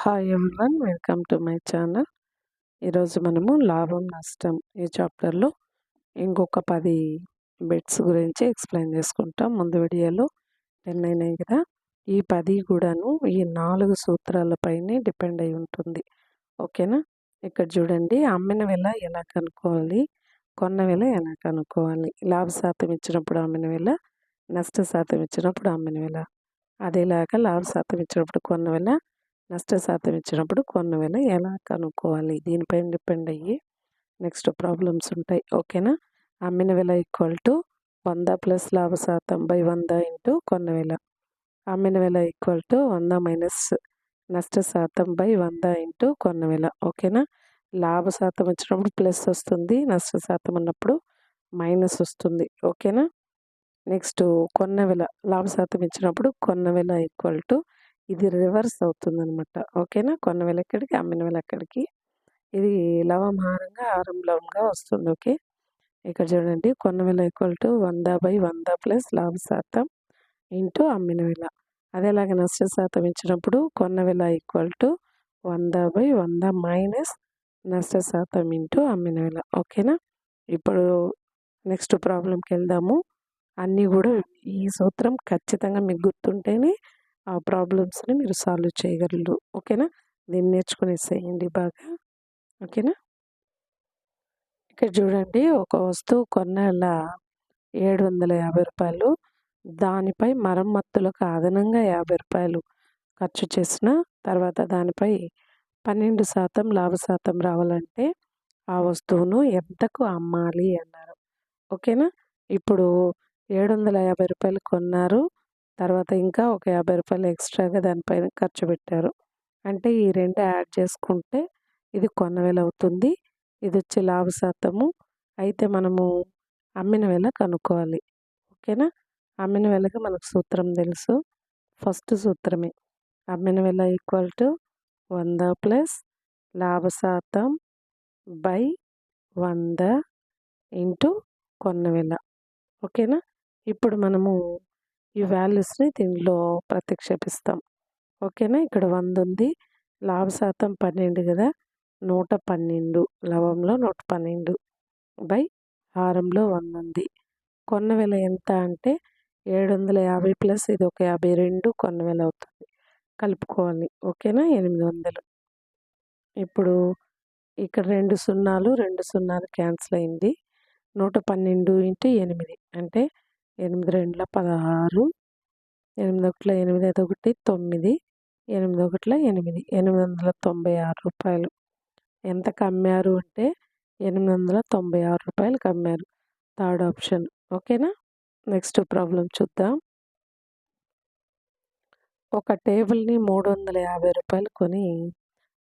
Hi everyone welcome to my channel ఈరోజు మనము లాభం నష్టం ఈ చాప్టర్లో ఇంకొక పది బెడ్స్ గురించి ఎక్స్ప్లెయిన్ చేసుకుంటాం. ముందు వీడియోలో టెన్ అయినాయి కదా? ఈ పది కూడాను ఈ నాలుగు సూత్రాలపైనే డిపెండ్ అయి ఉంటుంది. ఓకేనా? ఇక్కడ చూడండి. అమ్మిన వెల ఎలా కనుక్కోవాలి? కొన్న వెల ఎలా కనుక్కోవాలి? లాభ శాతం ఇచ్చినప్పుడు అమ్మిన వెల నష్ట శాతం ఇచ్చినప్పుడు అమ్మిన వెల. అదేలాగా లాభ శాతం ఇచ్చినప్పుడు కొన్న వెల నష్ట శాతం ఇచ్చినప్పుడు కొన్న వెల ఎలా కనుక్కోవాలి? దీనిపైన డిపెండ్ అయ్యి నెక్స్ట్ ప్రాబ్లమ్స్ ఉంటాయి. ఓకేనా? అమ్మిన వెల ఈక్వల్ టు వంద ప్లస్ లాభ శాతం బై వంద ఇంటూ కొన్న వెల అమ్మిన వెల ఈక్వల్ టు వంద మైనస్ నష్ట శాతం బై వంద ఇంటూ కొన్న వెల ఓకేనా? లాభ శాతం వచ్చినప్పుడు ప్లస్ వస్తుంది నష్ట శాతం ఉన్నప్పుడు మైనస్ వస్తుంది. ఓకేనా? నెక్స్ట్ కొన్న వెల లాభ శాతం ఇచ్చినప్పుడు కొన్న వెల ఈక్వల్ టు ఇది రివర్స్ అవుతుందనమాట ఓకేనా? కొన్న వెల ఎక్కడికి అమ్మిన వెలక్కడికి. ఇది లవం హారంగా హారం లవంగా వస్తుంది. ఓకే? ఇక్కడ చూడండి. కొన్న వేల ఈక్వల్ టు వంద బై వంద ప్లస్ లాభ శాతం ఇంటూ అమ్మిన వేల. అదేలాగా నష్ట శాతం ఇచ్చినప్పుడు కొన్న వేల ఈక్వల్ టు వంద బై వంద మైనస్ నష్ట శాతం ఇంటూ అమ్మిన వేల. ఓకేనా? ఇప్పుడు నెక్స్ట్ ప్రాబ్లంకి వెళ్దాము. అన్నీ కూడా ఈ సూత్రం ఖచ్చితంగా మీకు గుర్తుంటేనే ఆ ప్రాబ్లమ్స్ని మీరు సాల్వ్ చేయగలరు. ఓకేనా? దీన్ని నేర్చుకునేసేయండి బాగా. ఓకేనా? ఇక్కడ చూడండి ఒక వస్తువు కొన్నేళ్ళ ఏడు వందల యాభై రూపాయలు. దానిపై మరమ్మత్తులకు అదనంగా యాభై రూపాయలు ఖర్చు చేసిన తర్వాత దానిపై పన్నెండు శాతం లాభ శాతం రావాలంటే ఆ వస్తువును ఎంతకు అమ్మాలి అన్నారు. ఓకేనా? ఇప్పుడు ఏడు వందల యాభై రూపాయలు కొన్నారు. తర్వాత ఇంకా ఒక యాభై రూపాయలు ఎక్స్ట్రాగా దానిపైన ఖర్చు పెట్టారు. అంటే ఈ రెండు యాడ్ చేసుకుంటే ఇది కొన్న అవుతుంది ఇది వచ్చి లాభ శాతము అయితే మనము అమ్మిన వేళ కనుక్కోవాలి. ఓకేనా? అమ్మిన వేళకి మనకు సూత్రం తెలుసు. ఫస్ట్ సూత్రమే. అమ్మిన వేళ ఈక్వల్ టు వంద ప్లస్ లాభ శాతం బై వంద ఇంటూ కొన్న వేళ ఓకేనా? ఇప్పుడు మనము ఈ వాల్యూస్ని దీనిలో ప్రతిక్షేపిస్తాం. ఓకేనా? ఇక్కడ వంద ఉంది. లాభ శాతం పన్నెండు కదా? నూట పన్నెండు. లవంలో నూట పన్నెండు. బై హారంలో వంద ఉంది. కొన్న వెల ఎంత అంటే ఏడు వందల యాభై ప్లస్ ఇది ఒక యాభై రెండు కొన్న వెల అవుతుంది. కలుపుకోవాలి. ఓకేనా? ఎనిమిది వందలు. ఇప్పుడు ఇక్కడ రెండు సున్నాలు రెండు సున్నాలు క్యాన్సిల్ అయింది. నూట పన్నెండు ఇంటూ ఎనిమిది అంటే ఎనిమిది రెండుల పదహారు ఎనిమిది ఒకట్ల ఎనిమిది ఐదు ఒకటి తొమ్మిది ఎనిమిది ఒకట్ల ఎనిమిది ఎనిమిది వందల తొంభై ఆరు రూపాయలు. ఎంత అమ్మారు అంటే ఎనిమిది వందల తొంభై ఆరు రూపాయలు కమ్మారు. Third option. ఓకేనా? నెక్స్ట్ ప్రాబ్లం చూద్దాం. ఒక టేబుల్ని మూడు వందల యాభై రూపాయలు కొని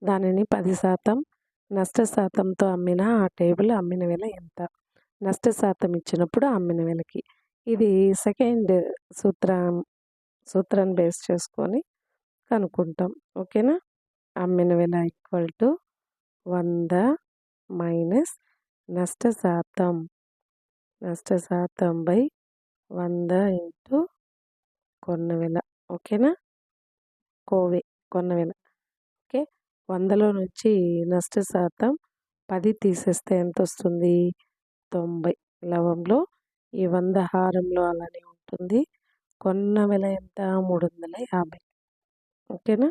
దానిని పది శాతం నష్ట శాతంతో అమ్మిన ఆ టేబుల్ అమ్మిన వేల ఎంత? నష్ట శాతం ఇచ్చినప్పుడు అమ్మిన వెలకి. ఇది సెకండ్ సూత్రం సూత్రాన్ని బేస్ చేసుకొని కనుక్కుంటాం. ఓకేనా? అమ్మిన విల ఈక్వల్ టు వంద మైనస్ నష్ట శాతం నష్ట శాతం బై వంద ఇంటూ కొన్న వెల. ఓకేనా? కోవే కొన్న వెల. ఓకే? వందలో నుంచి నష్ట శాతం పది తీసేస్తే ఎంత వస్తుంది తొంభై. లవంలో ఈ వంద హారంలో అలానే ఉంటుంది. కొన్న వెల ఎంత? మూడు వందల యాభై. ఓకేనా?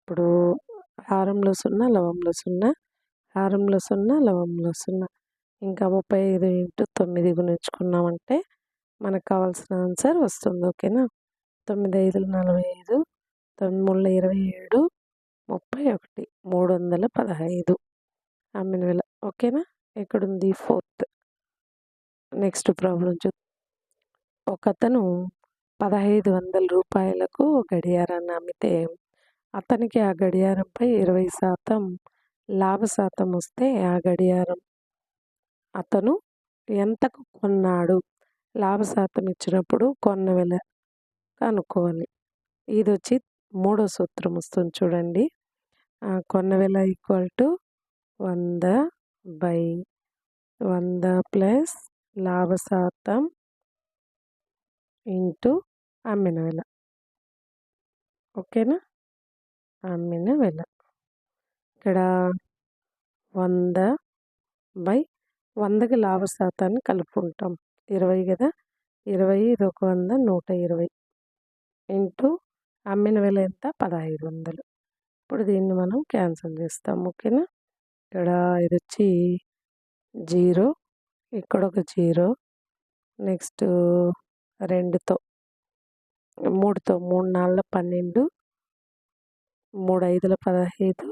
ఇప్పుడు హారంలో సున్నా లవంలో సున్నా హారంలో సున్నా లవంలో సున్నా. ఇంకా ముప్పై ఐదు ఇంటూ తొమ్మిది గుణించుకున్నామంటే మనకు కావాల్సిన ఆన్సర్ వస్తుంది. ఓకేనా? తొమ్మిది ఐదులు నలభై ఐదు తొమ్మిది మూడు ఇరవై ఏడు ముప్పై ఒకటి మూడు వందల పదహైదు. అమ్మిన వేల. ఓకేనా? ఎక్కడుంది? ఫోర్త్. నెక్స్ట్ ప్రాబ్లం చూ ఒకతను పదహైదు వందల రూపాయలకు గడియారాన్ని అమ్మితే అతనికి ఆ గడియారంపై ఇరవై శాతం లాభ శాతం వస్తే ఆ గడియారం అతను ఎంతకు కొన్నాడు? లాభ శాతం ఇచ్చినప్పుడు కొన్న వెల కనుక్కోవాలి. ఇది వచ్చి మూడో సూత్రం వస్తుంది చూడండి. కొన్న వెల ఈక్వల్ టు వంద బై వంద ప్లస్ లాభ శాతం ఇంటూ అమ్మిన వెల. ఓకేనా? అమ్మిన వెల. ఇక్కడ వంద బై వందకి లాభ శాతాన్ని కలుపుకుంటాం. ఇరవై కదా? ఇరవై ఇది ఒక వంద నూట ఇరవై ఇంటూ అమ్మిన వెల ఎంత? పదహైదు వందలు. ఇప్పుడు దీన్ని మనం క్యాన్సిల్ చేస్తాం. ఓకేనా? ఇక్కడ ఇది వచ్చి జీరో ఇక్కడ ఒక జీరో నెక్స్ట్ రెండుతో. మూడుతో మూడు నాలుగు పన్నెండు మూడు ఐదుల పదహైదు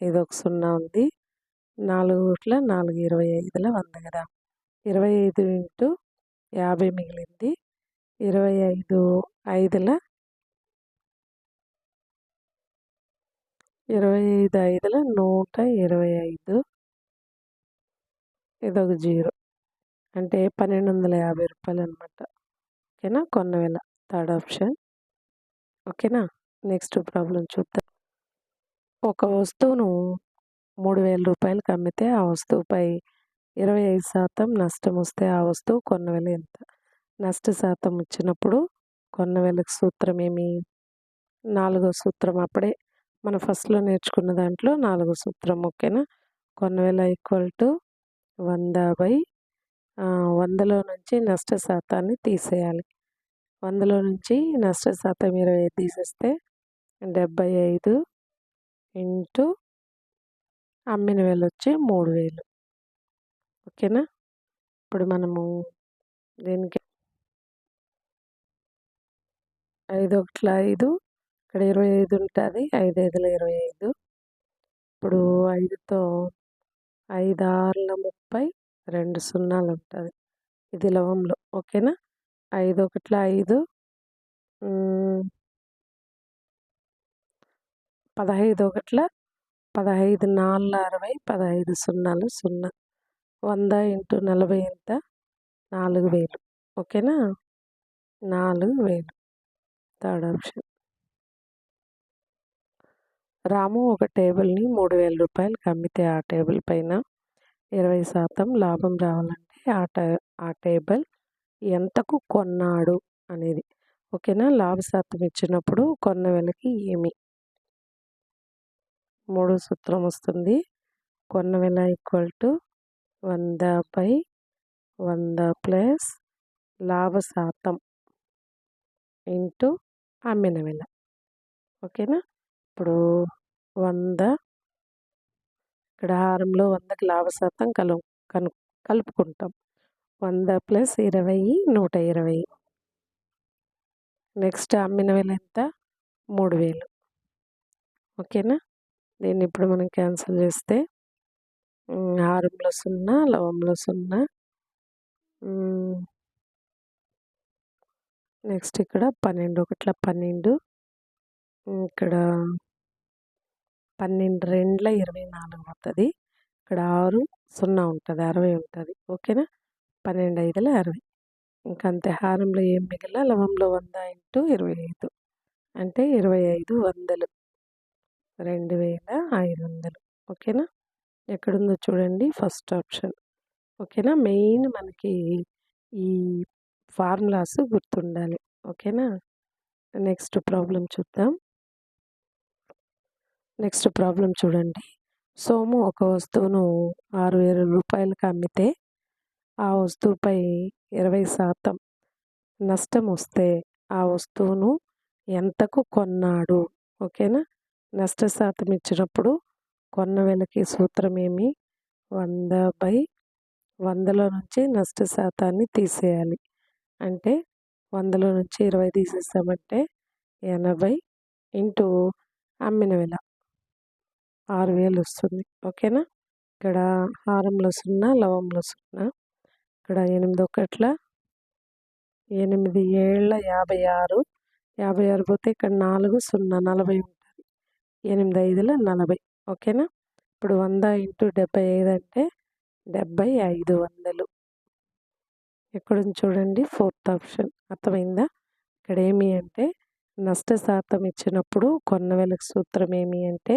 ఇది ఒక సున్నా ఉంది. నాలుగుట్ల నాలుగు ఇరవై ఐదుల వంద కదా ఇరవై ఐదు ఇంటూ యాభై మిగిలింది. ఇరవై ఐదు ఐదుల ఇరవై ఐదు ఐదుల నూట ఇరవై ఐదు. ఇదొక జీరో. అంటే పన్నెండు వందల యాభై రూపాయలు అనమాట ఓకేనా? కొన్నవెల థర్డ్ ఆప్షన్. ఓకేనా? నెక్స్ట్ ప్రాబ్లం చూద్దాం. ఒక వస్తువును మూడు వేల రూపాయలకి అమ్మితే ఆ వస్తువుపై ఇరవై ఐదు శాతం నష్టం వస్తే ఆ వస్తువు కొన్న వేల ఎంత? నష్ట శాతం వచ్చినప్పుడు కొన్న వేలకు సూత్రం ఏమి? నాలుగో సూత్రం అప్పుడే మన ఫస్ట్లో నేర్చుకున్న దాంట్లో నాలుగో సూత్రం. ఓకేనా? కొన్న వేల ఈక్వల్ టు వంద బై వందలో నుంచి నష్ట శాతాన్ని తీసేయాలి. వందలో నుంచి నష్ట శాతం ఇరవై ఐదు తీసేస్తే డెబ్బై ఐదు ఇంటూ అమ్మిన వేలు వచ్చి మూడు వేలు. ఓకేనా? ఇప్పుడు మనము దీనికి ఐదు ఒకట్ల ఐదు ఇక్కడ ఇరవై ఐదు ఉంటుంది ఐదు ఐదుల ఇరవై ఐదు. ఇప్పుడు ఐదుతో ఐదు ఆరుల ముప్పై రెండు సున్నాలు ఉంటుంది. ఇది లవంలో. ఓకేనా? ఐదు ఒకట్ల ఐదు. పదహైదు ఒకట్ల పదహైదు నాలుగు అరవై పదహైదు సున్నాలు సున్నా. వంద ఇంటూ నలభై ఎంత? నాలుగు వేలు. ఓకేనా? నాలుగు వేలు. Third option. రాము ఒక టేబుల్ని మూడు వేల రూపాయలకు అమ్మితే ఆ టేబుల్ పైన ఇరవై శాతం లాభం రావాలంటే ఆ టే ఆ టేబుల్ ఎంతకు కొన్నాడు అనేది. ఓకేనా? లాభ శాతం ఇచ్చినప్పుడు కొన్న వెలకి ఏమి? మూడు సూత్రం వస్తుంది. కొన్న వెల ఈక్వల్ టు వంద బై వంద ప్లస్ లాభ శాతం ఇంటూ అమ్మిన వెల. ఓకేనా? ఇప్పుడు వంద ఇక్కడ హారంలో వందకి లాభ శాతం కలు కను కలుపుకుంటాం. వంద ప్లస్ ఇరవై నూట ఇరవై. నెక్స్ట్ అమ్మిన వేలు ఎంత? మూడు వేలు. ఓకేనా? దీన్ని ఇప్పుడు మనం క్యాన్సిల్ చేస్తే హారంలో సున్నా లవంలో సున్నా. నెక్స్ట్ ఇక్కడ పన్నెండు ఒకట్ల పన్నెండు. ఇక్కడ పన్నెండు రెండుల ఇరవై నాలుగు అవుతుంది ఇక్కడ ఆరు సున్నా ఉంటుంది అరవై ఉంటుంది. ఓకేనా? పన్నెండు ఐదుల అరవై ఇంకంతే. హారంలో ఏం మిగిలిన లవంలో వంద ఇంటూ ఇరవై ఐదు. అంటే ఇరవై ఐదు వందలు. రెండు వేల ఐదు వందలు. ఓకేనా? ఎక్కడుందో చూడండి ఫస్ట్ ఆప్షన్. ఓకేనా? మెయిన్ మనకి ఈ ఫార్ములాస్ గుర్తుండాలి. ఓకేనా? నెక్స్ట్ ప్రాబ్లం చూద్దాం. నెక్స్ట్ ప్రాబ్లం చూడండి. సోము ఒక వస్తువును ఆరు వేల రూపాయలకు అమ్మితే ఆ వస్తువుపై ఇరవై శాతం నష్టం వస్తే ఆ వస్తువును ఎంతకు కొన్నాడు? ఓకేనా? నష్ట శాతం ఇచ్చినప్పుడు కొన్న వెలకి సూత్రం ఏమి? వంద బై వందలో నుంచి నష్ట శాతాన్ని తీసేయాలి. అంటే వందలో నుంచి ఇరవై తీసేసామంటే ఎనభై ఇంటూ అమ్మిన వెల. ఆరు వేలు వస్తుంది ఓకేనా? ఇక్కడ హారంలో సున్నా లవంలో సున్నా ఇక్కడ ఎనిమిది ఒకట్ల ఎనిమిది ఏళ్ళ యాభై ఆరు యాభై ఆరు పోతే ఇక్కడ నాలుగు సున్నా నలభై ఉంటుంది. ఎనిమిది ఐదుల నలభై. ఓకేనా? ఇప్పుడు వంద ఇంటూ డెబ్బై ఐదు అంటే డెబ్బై ఐదు వందలు. ఎక్కడ చూడండి ఫోర్త్ ఆప్షన్. అర్థమైందా? ఇక్కడ ఏమి అంటే నష్ట శాతం ఇచ్చినప్పుడు కొన్నవేలకు సూత్రం ఏమి అంటే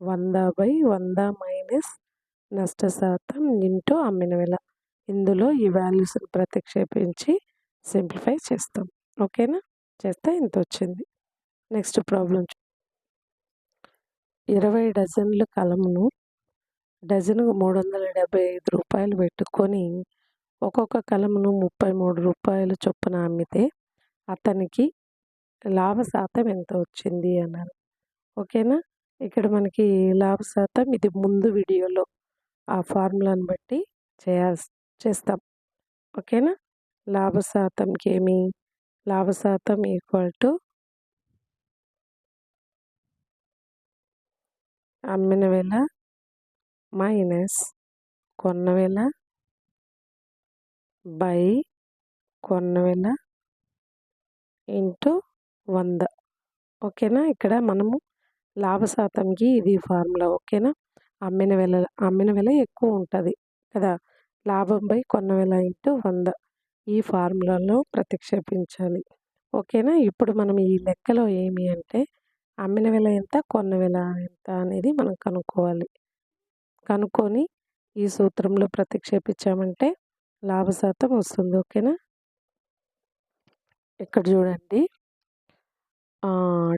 వంద బై వంద మైనస్ నష్ట శాతం ఇంటూ అమ్మిన వెల. ఇందులో ఈ వాల్యూస్ని ప్రతిక్షేపించి సింప్లిఫై చేస్తాం. ఓకేనా? చేస్తే ఇంత వచ్చింది. నెక్స్ట్ ప్రాబ్లం ఇరవై డజన్ల కలమును డజన్ మూడు వందల డెబ్బై ఐదు రూపాయలు పెట్టుకొని ఒక్కొక్క కలమును ముప్పై మూడు రూపాయలు చొప్పున అమ్మితే అతనికి లాభ శాతం ఎంత వచ్చింది అన్నారు. ఓకేనా? ఇక్కడ మనకి లాభ శాతం ఇది ముందు వీడియోలో ఆ ఫార్ములాని బట్టి చేయాల్సి చేస్తాం. ఓకేనా? లాభ శాతంకి ఏమి లాభ శాతం ఈక్వల్ టు అమ్మిన వేళ మైనస్ కొన్న వేళ బై కొన్న వేళ ఇంటూ వంద. ఓకేనా? ఇక్కడ మనము లాభశాతంకి ఇది ఫార్ములా ఓకేనా? అమ్మిన వెల అమ్మిన వెల ఎక్కువ ఉంటుంది కదా? లాభంపై కొన్న వెల ఇంటూ వంద. ఈ ఫార్ములాలో ప్రతిక్షేపించాలి ఓకేనా? ఇప్పుడు మనం ఈ లెక్కలో ఏమి అంటే అమ్మిన వెల ఎంత కొన్న వెల ఎంత అనేది మనం కనుక్కోవాలి. కనుక్కొని ఈ సూత్రంలో ప్రతిక్షేపించామంటే లాభశాతం వస్తుంది ఓకేనా? ఇక్కడ చూడండి.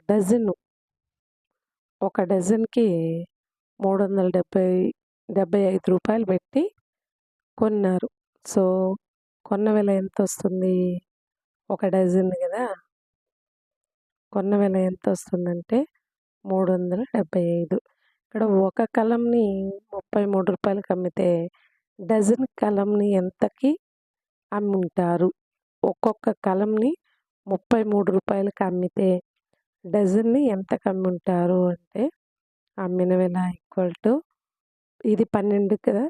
డజను ఒక డజన్కి మూడు వందల డెబ్బై డెబ్బై ఐదు రూపాయలు పెట్టి కొన్నారు. సో కొన్న వెల ఎంత వస్తుంది ఒక డజన్ కదా! కొన్న వెల ఎంత వస్తుందంటే మూడు వందల డెబ్బై ఐదు. ఇక్కడ ఒక కలంని ముప్పై మూడు రూపాయలకి అమ్మితే డజన్ కలంని ఎంతకి అమ్ముంటారు? ఒక్కొక్క కలంని ముప్పై మూడు రూపాయలకి అమ్మితే డజన్ని ఎంత అమ్ముంటారు అంటే అమ్మిన వెల ఈక్వల్ టు ఇది పన్నెండు కదా!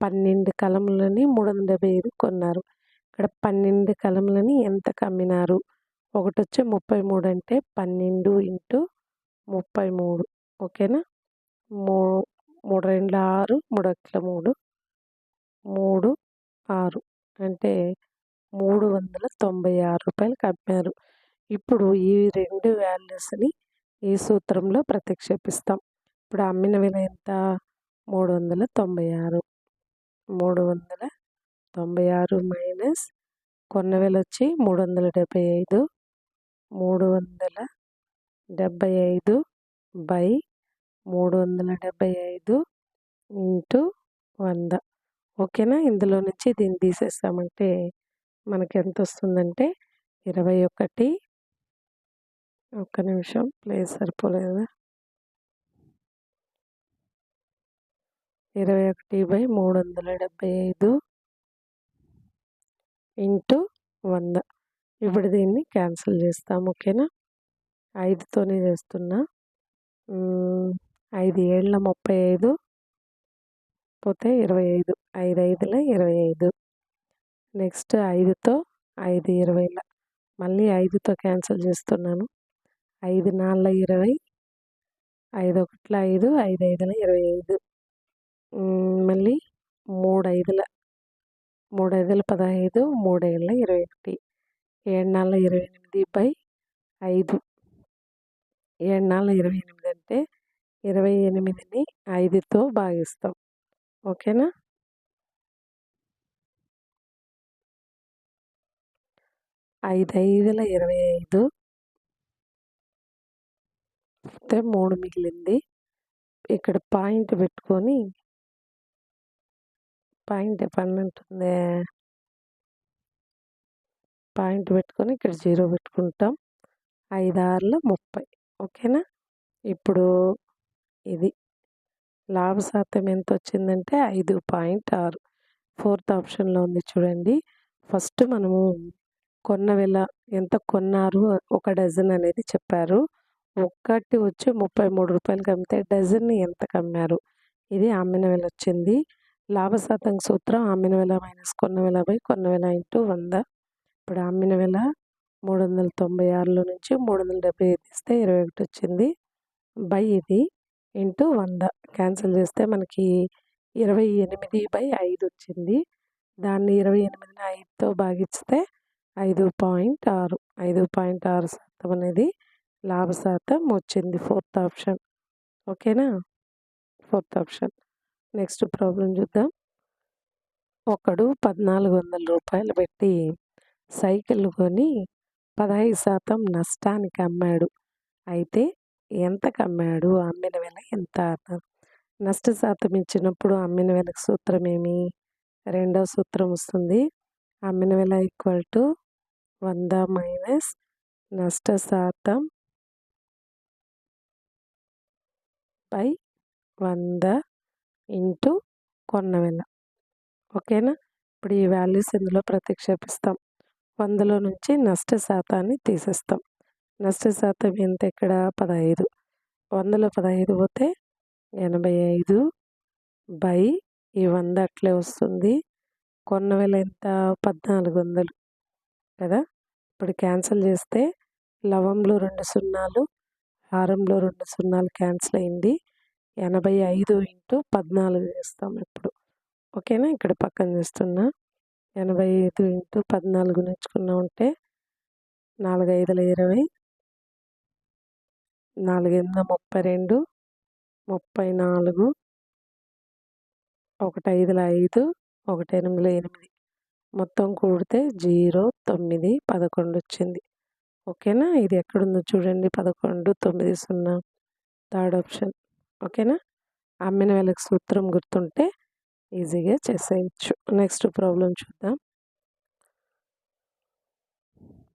పన్నెండు కలములని మూడు వందల డెబ్బై ఐదు కొన్నారు. ఇక్కడ పన్నెండు కలములని ఎంత కమ్మినారు? ఒకటి వచ్చి ముప్పై మూడు అంటే పన్నెండు ఇంటూ ముప్పై మూడు ఓకేనా? మూ మూడు రెండు ఆరు మూడు ఒకట్ల మూడు. మూడు ఆరు. అంటే మూడు వందల తొంభై ఆరు రూపాయలు కమ్మారు. ఇప్పుడు ఈ రెండు వాల్యూస్ని ఈ సూత్రంలో ప్రతిక్షేపిస్తాం. ఇప్పుడు అమ్మిన విల ఎంత? మూడు వందల తొంభై ఆరు. మూడు వందల తొంభై ఆరు మైనస్ కొన్న వేల వచ్చి మూడు వందల డెబ్బై ఐదు. మూడు వందల డెబ్బై ఐదు బై మూడు వందల డెబ్బై ఐదు ఇంటూ వంద. ఓకేనా? ఇందులో నుంచి దీన్ని తీసేస్తామంటే మనకి ఎంత వస్తుందంటే ఇరవై ఒకటి ఒక్క నిమిషం. ప్లేస్ సరిపోలేదు ఇరవై ఒకటి బై మూడు వందల డెబ్బై ఐదు ఇంటూ వంద. ఇప్పుడు దీన్ని క్యాన్సిల్ చేస్తాం ఓకేనా? ఐదుతోనే చేస్తున్నా. ఐదు ఏళ్ళ ముప్పై ఐదు పోతే ఇరవై ఐదు ఐదు ఐదుల ఇరవై ఐదు నెక్స్ట్ ఐదుతో ఐదు ఇరవైల. మళ్ళీ ఐదుతో క్యాన్సిల్ చేస్తున్నాను. ఐదు నాలుగు ఇరవై ఐదు ఒకట్ల ఐదు ఐదు ఐదుల ఇరవై ఐదు. మళ్ళీ మూడు ఐదుల మూడు ఐదుల పదహైదు మూడు ఐదుల ఇరవై ఒకటి. ఏడు నాలుగు ఇరవై ఎనిమిది బై ఐదు. ఏడు నాలుగు ఇరవై ఎనిమిది అంటే ఇరవై ఎనిమిదిని ఐదుతో భాగిస్తాం. ఓకేనా? ఐదు ఐదుల ఇరవై ఐదు అయితే మూడు మిగిలింది. ఇక్కడ పాయింట్ పెట్టుకొని పాయింట్ పన్నెంటుంది పాయింట్ పెట్టుకొని ఇక్కడ జీరో పెట్టుకుంటాం. ఐదు ముప్పై. ఓకేనా? ఇప్పుడు ఇది. లాభ శాతం ఎంత వచ్చిందంటే ఐదు పాయింట్ ఆరు. ఫోర్త్ ఆప్షన్లో ఉంది చూడండి. ఫస్ట్ మనము కొన్న వెల ఎంత కొన్నారు? ఒక డజన్ అనేది చెప్పారు. ఒక్కటి వచ్చి ముప్పై మూడు రూపాయలకి అమ్మితే డజన్ని ఎంతకు అమ్మారు ఇది అమ్మిన వేల వచ్చింది లాభ శాతం సూత్రం అమ్మిన వేల మైనస్ కొన్న వేల బై కొన్న వేల ఇంటూ వంద. ఇప్పుడు అమ్మిన వేల మూడు వందల తొంభై ఆరులో నుంచి మూడు వందల డెబ్బై ఐదు ఇస్తే ఇరవై ఒకటి వచ్చింది. బై ఇది ఇంటూ వంద. క్యాన్సిల్ చేస్తే మనకి ఇరవై ఎనిమిది బై ఐదు వచ్చింది. దాన్ని ఇరవై ఎనిమిదిని ఐదుతో భాగిస్తే ఐదు పాయింట్ ఆరు. ఐదు పాయింట్ ఆరు శాతం అనేది లాభ శాతం వచ్చింది ఫోర్త్ ఆప్షన్. ఓకేనా? Fourth option. నెక్స్ట్ ప్రాబ్లం చూద్దాం. ఒకడు పద్నాలుగు వందల రూపాయలు పెట్టి సైకిల్ కొని పదహైదు శాతం నష్టానికి అమ్మాడు. అయితే ఎంతకు అమ్మాడు? అమ్మిన వెల ఎంత అన్నారు. నష్ట శాతం ఇచ్చినప్పుడు అమ్మిన వెలకు సూత్రం ఏమి? రెండో సూత్రం వస్తుంది. అమ్మిన వెల ఈక్వల్ టు వంద మైనస్ నష్ట శాతం బై వంద ఇంటూ కొన్న వెల. ఓకేనా? ఇప్పుడు ఈ వాల్యూస్ ఇందులో ప్రతిక్షేపిస్తాం. వందలో నుంచి నష్ట శాతాన్ని తీసేస్తాం. నష్ట శాతం ఎంత ఇక్కడ పదహైదు. వందలో పదహైదు పోతే ఎనభై ఐదు బై ఈ వంద అట్లే వస్తుంది. కొన్న వేల ఎంత? పద్నాలుగు వందలు. కదా? ఇప్పుడు క్యాన్సిల్ చేస్తే లవంలో రెండు సున్నాలు హారంలో రెండు సున్నాలు క్యాన్సిల్ అయింది. ఎనభై ఐదు ఇంటూ పద్నాలుగు చేస్తాం ఇప్పుడు. ఓకేనా? ఇక్కడ పక్కన చేస్తున్నా ఎనభై ఐదు ఇంటూ పద్నాలుగు నేర్చుకున్నా ఉంటే నాలుగు ఐదుల ఇరవై. నాలుగు ఎనిమిది ముప్పై రెండు. ముప్పై నాలుగు. ఒకటి ఐదుల ఐదు. ఒకటి ఎనిమిదిల ఎనిమిది. మొత్తం కూడితే జీరో తొమ్మిది పదకొండు వచ్చింది. ఓకేనా? ఇది ఎక్కడుందో చూడండి. పదకొండు తొమ్మిది సున్నా. Third option. ఓకేనా? అమ్మిన వేలకు సూత్రం గుర్తుంటే ఈజీగా చేసేయచ్చు. నెక్స్ట్ ప్రాబ్లం చూద్దాం.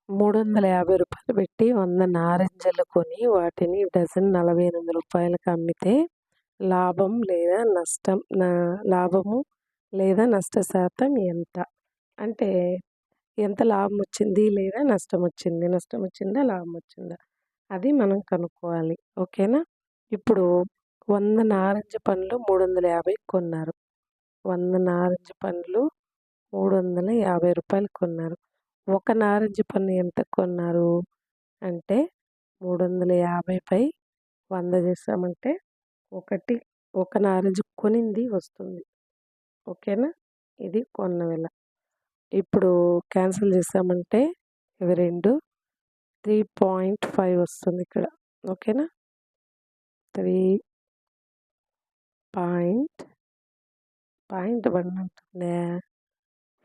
మూడు వందల యాభై రూపాయలు పెట్టి వంద నారింజలు కొని వాటిని డజన్ నలభై ఎనిమిది రూపాయలకు అమ్మితే లాభం లేదా నష్టం? లాభము లేదా నష్ట శాతం ఎంత? అంటే ఎంత లాభం వచ్చింది లేదా నష్టం వచ్చింది నష్టం వచ్చిందా లాభం వచ్చిందా అది మనం కనుక్కోవాలి. ఓకేనా? ఇప్పుడు వంద నారింజ పండ్లు మూడు వందల యాభై కొన్నారు. వంద నారింజ పండ్లు మూడు వందల యాభై రూపాయలు కొన్నారు. ఒక నారింజ పండు ఎంత కొన్నారు అంటే మూడు వందల యాభైపై వంద చేసామంటే ఒకటి ఒక నారింజ కొనింది వస్తుంది. ఓకేనా? ఇది కొన్న వెల ఇప్పుడు క్యాన్సిల్ చేసామంటే ఇవి రెండు. త్రీ పాయింట్ ఫైవ్ వస్తుంది ఇక్కడ. ఓకేనా? త్రీ పాయింట్ పాయింట్ వన్ ఉంటుందా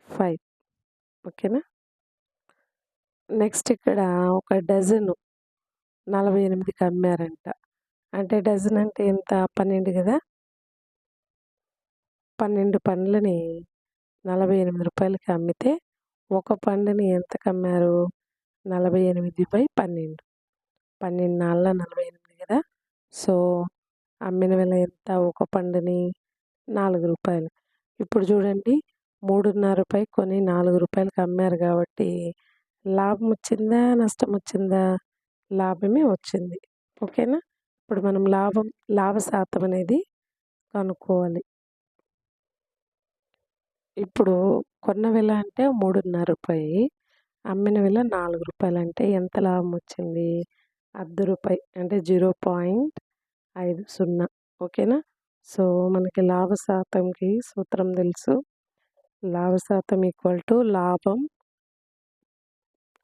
ఫైవ్. ఓకేనా? నెక్స్ట్ ఇక్కడ ఒక డజను నలభై ఎనిమిదికి అమ్మారంట. అంటే డజన్ అంటే ఎంత? పన్నెండు కదా? పన్నెండు పండ్లని నలభై ఎనిమిది రూపాయలకి అమ్మితే ఒక పండుని ఎంతకు అమ్మారు నలభై ఎనిమిది బై పన్నెండు. పన్నెండు నాళ్ళ నలభై ఎనిమిది కదా? సో అమ్మిన వెల ఎంత? ఒక పండుని నాలుగు రూపాయలు. ఇప్పుడు చూడండి మూడున్నర రూపాయలు కొని నాలుగు రూపాయలకి అమ్మారు కాబట్టి లాభం వచ్చిందా? నష్టం వచ్చిందా? లాభమే వచ్చింది. ఓకేనా? ఇప్పుడు మనం లాభం లాభ శాతం అనేది కనుక్కోవాలి. ఇప్పుడు కొన్న వెల అంటే మూడున్నర రూపాయి అమ్మిన వెల నాలుగు రూపాయలు అంటే ఎంత లాభం వచ్చింది అర్ధ రూపాయి అంటే జీరో పాయింట్ ఐదు సున్నా. ఓకేనా? సో మనకి లాభ శాతంకి సూత్రం తెలుసు. లాభ శాతం ఈక్వల్ టు లాభం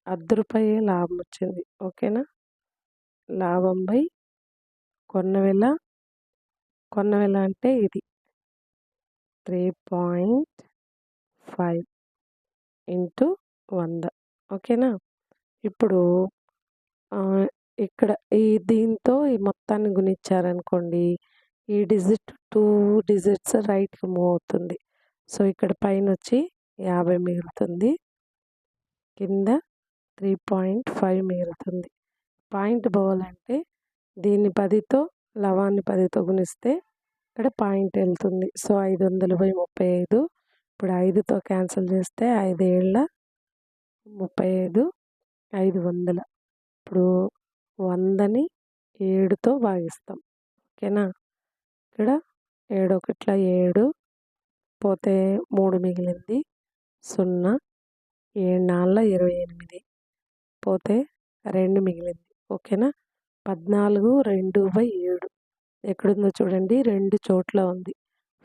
అర్ధ రూపాయి లాభం వచ్చింది ఓకేనా? లాభం బై కొన్న వెల కొన్న వెల అంటే ఇది. త్రీ పాయింట్ ఫైవ్ ఇంటూ వంద. ఓకేనా? ఇప్పుడు ఇక్కడ ఈ దీంతో ఈ మొత్తాన్ని గుణించారనుకోండి ఈ డిజిట్ టూ డిజిట్స్ రైట్కి మూవ్ అవుతుంది. సో ఇక్కడ పైన వచ్చి యాభై మిగులుతుంది కింద త్రీ పాయింట్ ఫైవ్ మిగులుతుంది పాయింట్ పోవాలంటే దీన్ని పదితో లవాన్ని పదితో గుణిస్తే ఇక్కడ పాయింట్ వెళ్తుంది. సో ఐదు వందలు బై ముప్పై ఐదు ఇప్పుడు ఐదుతో క్యాన్సిల్ చేస్తే ఐదు ఏళ్ళ ముప్పై ఐదు ఐదు వందల. ఇప్పుడు వందని ఏడుతో భాగిస్తాం. ఓకేనా? ఇక్కడ ఏడు ఒకట్ల ఏడు పోతే మూడు మిగిలింది సున్నా ఏడు నాలుగు ఇరవై ఎనిమిది పోతే రెండు మిగిలింది. ఓకేనా? పద్నాలుగు రెండు బై ఏడు. ఎక్కడుందో చూడండి రెండు చోట్ల ఉంది.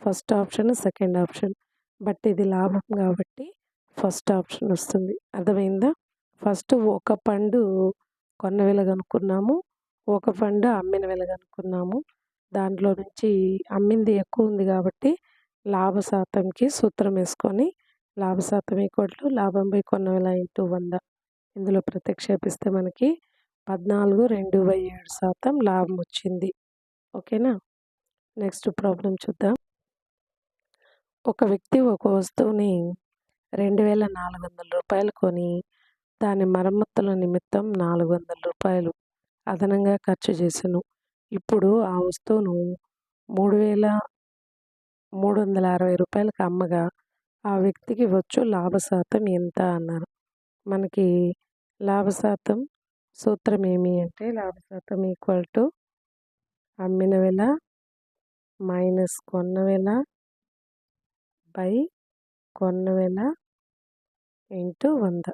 First option second option. But ఇది లాభం కాబట్టి ఫస్ట్ ఆప్షన్ వస్తుంది. అర్థమైందా? ఫస్ట్ ఒక పండు కొన్న వెలగనుకున్నాము ఒక పండు అమ్మిన వెలగనుకున్నాము దాంట్లో నుంచి అమ్మింది ఎక్కువ ఉంది కాబట్టి లాభ శాతంకి సూత్రం వేసుకొని లాభ శాతం లాభం బై కొన్న వేల ఇంటూ వంద. ఇందులో ప్రతిక్షేపిస్తే మనకి పద్నాలుగు రెండు బై ఏడు శాతం లాభం వచ్చింది. ఓకేనా? నెక్స్ట్ ప్రాబ్లం చూద్దాం. ఒక వ్యక్తి ఒక వస్తువుని రెండు వేల నాలుగు వందల రూపాయలు కొని దాని మరమ్మతుల నిమిత్తం నాలుగు వందల రూపాయలు అదనంగా ఖర్చు చేశాను ఇప్పుడు ఆ వస్తువును మూడు వేల మూడు వందల అరవై రూపాయలకు అమ్మగా ఆ వ్యక్తికి వచ్చు లాభ శాతం ఎంత అన్నారు. మనకి లాభ శాతం సూత్రం ఏమి అంటే లాభ శాతం ఈక్వల్ టు అమ్మిన వెల మైనస్ కొన్న వెల బై కొన్న ఇంటూ వంద.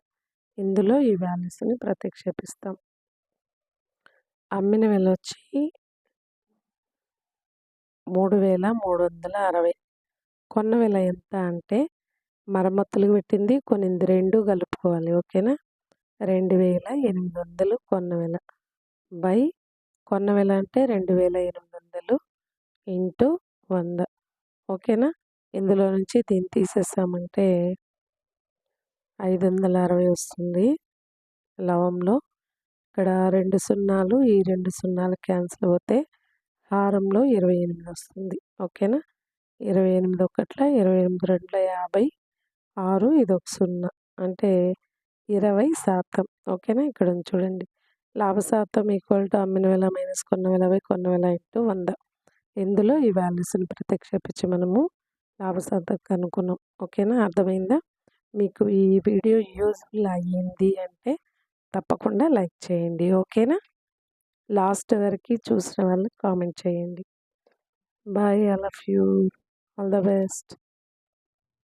ఇందులో ఈ వాల్యూస్ని ప్రతిక్షేపిస్తాం అమ్మిన వెల వచ్చి మూడు వేల మూడు వందల అరవై. కొన్న వెల ఎంత అంటే మరమ్మతులకు పెట్టింది కొనింది రెండు కలుపుకోవాలి ఓకేనా? రెండు వేల ఎనిమిది వందలు కొన్న వెల బై కొన్న వెల అంటే రెండు వేల ఎనిమిది వందలు ఇంటూ వంద ఓకేనా? ఇందులో నుంచి దీన్ని తీసేసామంటే ఐదు వందల అరవై వస్తుంది లవంలో. ఇక్కడ రెండు సున్నాలు ఈ రెండు సున్నాలు క్యాన్సిల్ అవుతే హారంలో ఇరవై ఎనిమిది వస్తుంది. ఓకేనా? ఇరవై ఎనిమిది ఒకట్ల ఇరవై ఎనిమిది రెండుల యాభై ఆరు ఇది ఒక సున్నా. అంటే ఇరవై శాతం. ఓకేనా? ఇక్కడ చూడండి. లాభ శాతం ఈక్వల్ టు అమ్మిన వేల మైనస్ కొన్న వేల బై కొన్న వేల ఇంటూ వంద. ఇందులో ఈ వాల్యూస్ని ప్రత్యక్షేపించి మనము లాభ కనుక్కున్నాం ఓకేనా? అర్థమైందా? మీకు ఈ వీడియో యూజ్ఫుల్ అయ్యింది అంటే తప్పకుండా లైక్ చేయండి. ఓకేనా? లాస్ట్ వరకు చూసిన వాళ్ళు కామెంట్ చేయండి. Bye. I love you. All the best.